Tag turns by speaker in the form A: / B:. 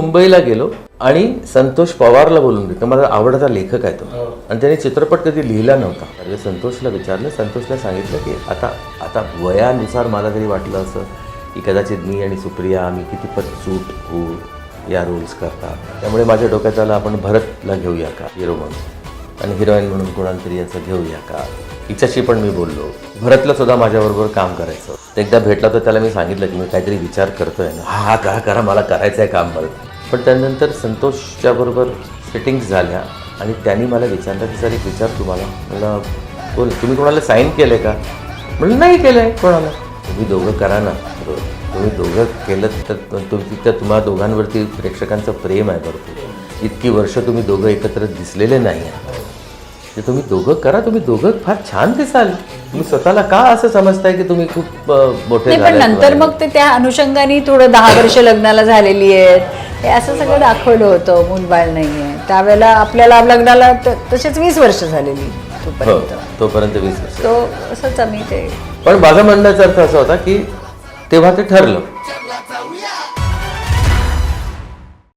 A: मुंबईला गेलो आणि संतोष पवारला बोलून घेतलं. माझा आवडता लेखक आहे तो. आणि त्याने चित्रपट कधी लिहिला नव्हता. म्हणजे संतोषला विचारलं. संतोषला सांगितलं की आता आता वयानुसार मला तरी वाटलं असं की कदाचित मी आणि सुप्रिया आम्ही कितीपत सूट होऊ या रोल्स करता. त्यामुळे माझ्या डोक्यात आलं आपण भरतला घेऊया का? हिरो म्हणून. आणि हिरोईन म्हणून कोणाला तरी याचं घेऊया का? हिच्याशी पण मी बोललो. भरतला सुद्धा माझ्याबरोबर काम करायचं. एकदा भेटला तर त्याला मी सांगितलं की मी काहीतरी विचार करतोय. ना हा हा करा करा मला करायचं आहे काम भरत. पण त्यानंतर संतोषच्या बरोबर सेटिंग्स झाल्या. आणि त्यांनी मला विचारलं की सर एक विचार तुम्हाला. म्हणलं बोल तुम्ही कोणाला साईन केलं का? म्हणलं नाही केलं आहे कोणाला. तुम्ही दोघं करा ना. तुम्ही दोघं केलं तर तुमची त्या तुम्हा दोघांवरती प्रेक्षकांचं प्रेम आहे भरपूर. इतकी वर्ष तुम्ही दोघं एकत्र दिसलेले नाही आहे ते तुम्ही दोघं करा तुम्ही दोघं फार छान दिसाल. तुम्ही स्वतःला का असं समजताय की तुम्ही खूप मोठे
B: पण नंतर? मग ते त्या अनुषंगाने थोडं दहा वर्ष लग्नाला झालेली आहेत. हे असं सगळं दाखवलं होतं मूलबाळ नाहीये. त्यावेळेला आपल्याला लग्नाला त- तसेच वीस वर्ष झालेली
A: हो
B: तोपर्यंत
A: तोपर्यंत वीस वर्ष.
B: तो असंच आम्ही ते
A: पण माझा म्हणण्याचा अर्थ असा होता की तेव्हा ते ठरलं.